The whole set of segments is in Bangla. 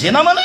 জেনা মানে?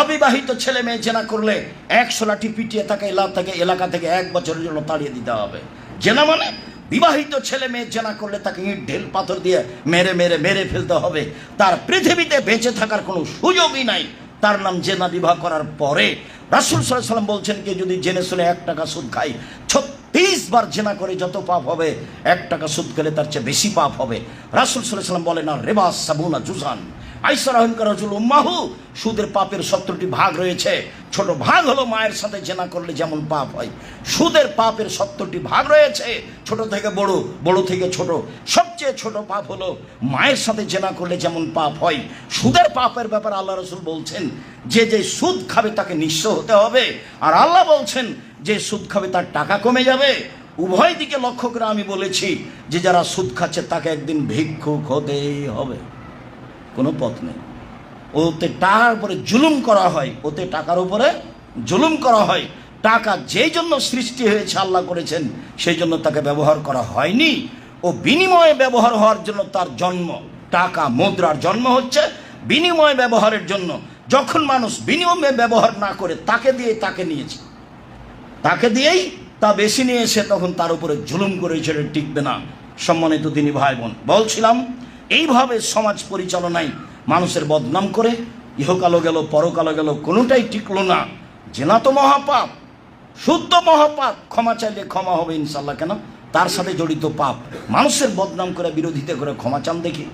অবিবাহিত ছেলে মেয়ে জেনা করলে একশো লাঠি পিটিয়ে তাকে এলাকা থেকে এলাকা থেকে এক বছরের জন্য তাড়িয়ে দিতে হবে। জেনা মানে? বিবাহিত ছেলে মেয়ে জেনা করলে তাকে ইট, ঢেল, পাথর দিয়ে মেরে মেরে মেরে ফেলতে হবে। তার পৃথিবীতে বেঁচে থাকার কোনো সুযোগই নাই। তার নাম জেনা বিবাহ করার পরে রাসুল সাল্লাম বলছেন কি, যদি জেনে শুনে এক টাকা সুদ খাই ছত্রিশ বার জেনা করে যত পাপ হবে, এক টাকা সুদ খেলে তার চেয়ে বেশি পাপ হবে। রাসুল সাল্লাম বলে না রেবাস সাবুনা জুসান। আইসার রহিমকার রসুল উম্মাহু, সুদের পাপের সত্তরটি ভাগ রয়েছে। ছোট ভাগ হলো মায়ের সাথে জেনা করলে যেমন পাপ হয়। সুদের পাপের সত্তরটি ভাগ রয়েছে, ছোট থেকে বড় বড় থেকে ছোট। সবচেয়ে ছোট পাপ হলো মায়ের সাথে জেনা করলে যেমন পাপ হয়। সুদের পাপের ব্যাপারে আল্লাহ রসুল বলছেন, যে যে সুদ খাবে তাকে নিঃস্ব হতে হবে। আর আল্লাহ বলছেন, যে সুদ খাবে তার টাকা কমে যাবে। উভয় দিকে লক্ষ্য করে আমি বলেছি, যে যারা সুদ খাচ্ছে তাকে একদিন ভিক্ষুক হতেই হবে। কোনো পথ নেই। ওতে টাকার উপরে জুলুম করা হয়, ওতে টাকার উপরে জুলুম করা হয়। টাকা যেই জন্য সৃষ্টি হয়েছে, আল্লাহ করেছেন, সেই জন্য তাকে ব্যবহার করা হয়নি। ও বিনিময়ে ব্যবহার হওয়ার জন্য তার জন্ম। টাকা মুদ্রার জন্ম হচ্ছে বিনিময় ব্যবহারের জন্য। যখন মানুষ বিনিময়ে ব্যবহার না করে, তাকে দিয়ে তাকে নিয়েছে। তাকে দিয়েই তা বেশি নিয়ে এসে তখন তার উপরে জুলুম করে ছেড়ে টিকবে না। সম্মানিত তিনি ভাই বোন, বলছিলাম এইভাবে সমাজ পরিচালনায় মানুষের বদনাম করে ইহকালো গেল পরকালো গেল, কোনোটাই টিকলো না। জেনা তো মহাপাপ, শুদ্ধ মহাপাপ, ক্ষমা চাইলে ক্ষমা হবে ইনশাল্লাহ কেন? তার সাথে জড়িত পাপ, মানুষের বদনাম করে, বিরোধিতা করে ক্ষমা চান দেখি।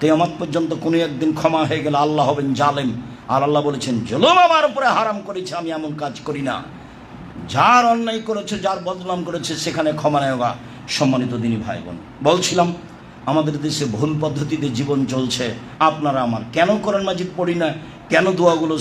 তেয়ামত পর্যন্ত কোনো একদিন ক্ষমা হয়ে গেলে আল্লাহ হবেন জালেম। আর আল্লাহ বলেছেন, জলম আমার উপরে হারাম করেছে, আমি এমন কাজ করি না। যার অন্যায় করেছে, যার বদনাম করেছে, সেখানে ক্ষমা নেওয়া সম্মানিত দিনী ভাই বোন বলছিলাম আমাদের দেশে ভুল পদ্ধতিতে জীবন চলছে। আপনারা আমার কেন করেন মাজিদ পড়ি না? কেন দোয়াগুলো